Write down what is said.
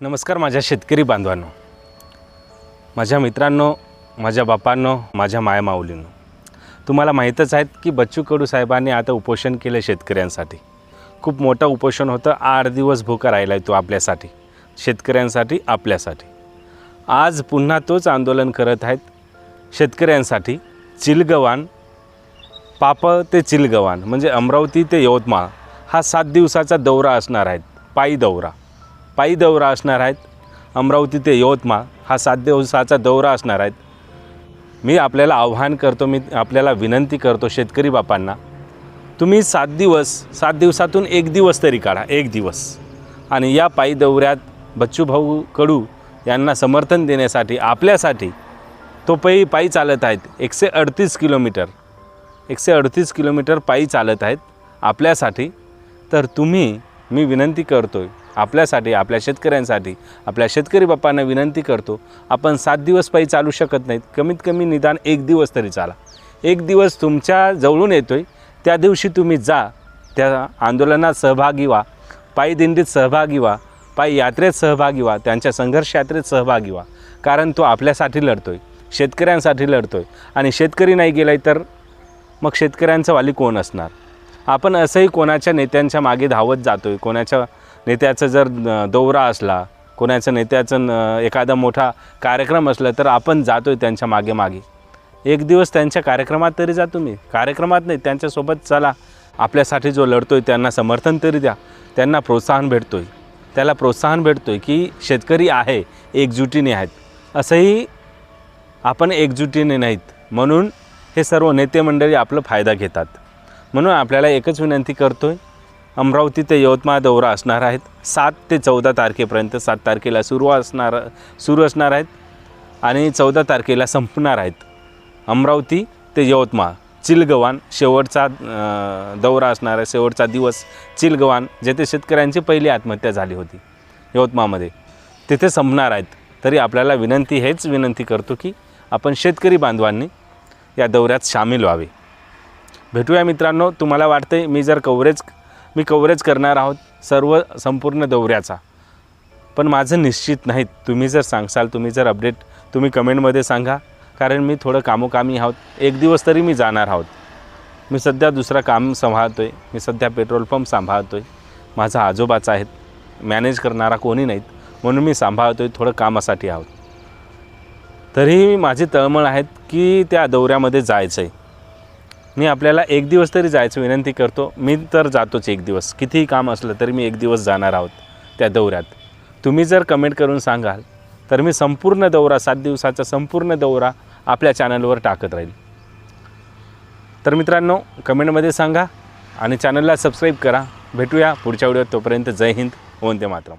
नमस्कार माझ्या शेतकरी बांधवांनो. माझ्या मित्रांनो माझ्या बापांनो माझ्या मायामाऊलींनो तुम्हाला माहीतच आहेत की बच्चू कडू साहेबांनी आता उपोषण केलं शेतकऱ्यांसाठी. खूप मोठं उपोषण होतं. आठ दिवस भूका राहिला आहे तो आपल्यासाठी. शेतकऱ्यांसाठी आपल्यासाठी. आज पुन्हा तोच आंदोलन करत आहेत शेतकऱ्यांसाठी चिलगवान पाप ते चिलगवान म्हणजे अमरावती ते यवतमाळ हा सात दिवसाचा दौरा असणार आहे. पायी दौरा. पायी दौरा असणार आहेत. अमरावती ते यवतमाळ हा सात दिवसाचा दौरा असणार आहेत. मी आपल्याला आव्हान करतो मी आपल्याला विनंती करतो शेतकरी बापांना तुम्ही सात दिवस सात दिवसातून एक दिवस तरी काढा एक दिवस. आणि या पायी दौऱ्यात बच्चूभाऊ कडू यांना समर्थन देण्यासाठी आपल्यासाठी तो पायी पायी चालत आहेत. एकशे अडतीस किलोमीटर एकशे अडतीस किलोमीटर पायी चालत आहेत आपल्यासाठी. तर तुम्ही मी विनंती करतो आहे आपल्यासाठी आपल्या शेतकऱ्यांसाठी आपल्या शेतकरी बाप्पांना विनंती करतो आपण सात दिवस पायी चालू शकत नाहीत. कमीत कमी निदान एक दिवस तरी चाला. एक दिवस तुमच्या जवळून येतो आहे त्या दिवशी तुम्ही जा त्या आंदोलनात सहभागी व्हा पायी दिंडीत सहभागी व्हा पायी यात्रेत सहभागी व्हा त्यांच्या संघर्ष यात्रेत सहभागी व्हा. कारण तो आपल्यासाठी लढतो आहे शेतकऱ्यांसाठी लढतो आहे आणि शेतकरी नाही गेला तर मग शेतकऱ्यांचं वाली कोण असणार? आपण असंही कोणाच्या नेत्यांच्या मागे धावत जातो आहे कोणाच्या नेत्याचं जर दौरा असला कोणाचं नेत्याचं एखादा मोठा कार्यक्रम असला तर आपण जातो आहे त्यांच्या मागे मागे. एक दिवस त्यांच्या कार्यक्रमात तरी जा तुम्ही. कार्यक्रमात नाही त्यांच्यासोबत चला. आपल्यासाठी जो लढतो आहे त्यांना समर्थन तरी द्या. त्यांना प्रोत्साहन भेटतो आहे त्याला प्रोत्साहन भेटतो आहे की शेतकरी आहे एकजुटीने आहेत. असंही आपण एकजुटीने नाहीत. म्हणून हे सर्व नेते मंडळी आपलं फायदा घेतात. म्हणून आपल्याला एकच विनंती करतो आहे अमरावती ते यवतमाळ दौरा असणार आहेत. सात ते चौदा तारखेपर्यंत सात तारखेला सुरू असणार सुरू असणार आहेत आणि चौदा तारखेला संपणार आहेत. अमरावती ते यवतमाळ चिलगवान शेवटचा दौरा असणार आहे. शेवटचा दिवस चिलगवान जेथे शेतकऱ्यांची पहिली आत्महत्या झाली होती यवतमाळमध्ये. तिथे संपणार आहेत. तरी आपल्याला विनंती हेच विनंती करतो की आपण शेतकरी बांधवांनी या दौऱ्यात सामील व्हावे. भेटूया मित्रांनो. तुम्हाला वाटते मी जर कवरेज मी कवरेज करणार आहोत सर्व संपूर्ण दौऱ्याचा. पण माझं निश्चित नाहीत तुम्ही जर सांगसाल तुम्ही जर अपडेट तुम्ही कमेंटमध्ये सांगा. कारण मी थोडं कामोकामी आहोत. एक दिवस तरी मी जाणार आहोत. मी सध्या दुसरं काम सांभाळतो आहे मी सध्या पेट्रोल पंप सांभाळतो आहे माझा आजोबाचा आहेत. मॅनेज करणारा कोणी नाहीत. म्हणून मी सांभाळतो आहे थोडं कामासाठी आहोत. तरीही माझी तळमळ आहेत की त्या दौऱ्यामध्ये जायचं आहे मी आपल्याला एक दिवस तरी जायचं विनंती करतो. मी तर जातोच एक दिवस. कितीही काम असलं तरी मी एक दिवस जाणार आहोत त्या दौऱ्यात. तुम्ही जर कमेंट करून सांगाल तर मी संपूर्ण दौरा सात दिवसाचा संपूर्ण दौरा आपल्या चॅनलवर टाकत राहील. तर मित्रांनो कमेंटमध्ये सांगा आणि चॅनलला सबस्क्राईब करा. भेटूया पुढच्या व्हिडिओत. तोपर्यंत जय हिंद वंदे मातरम.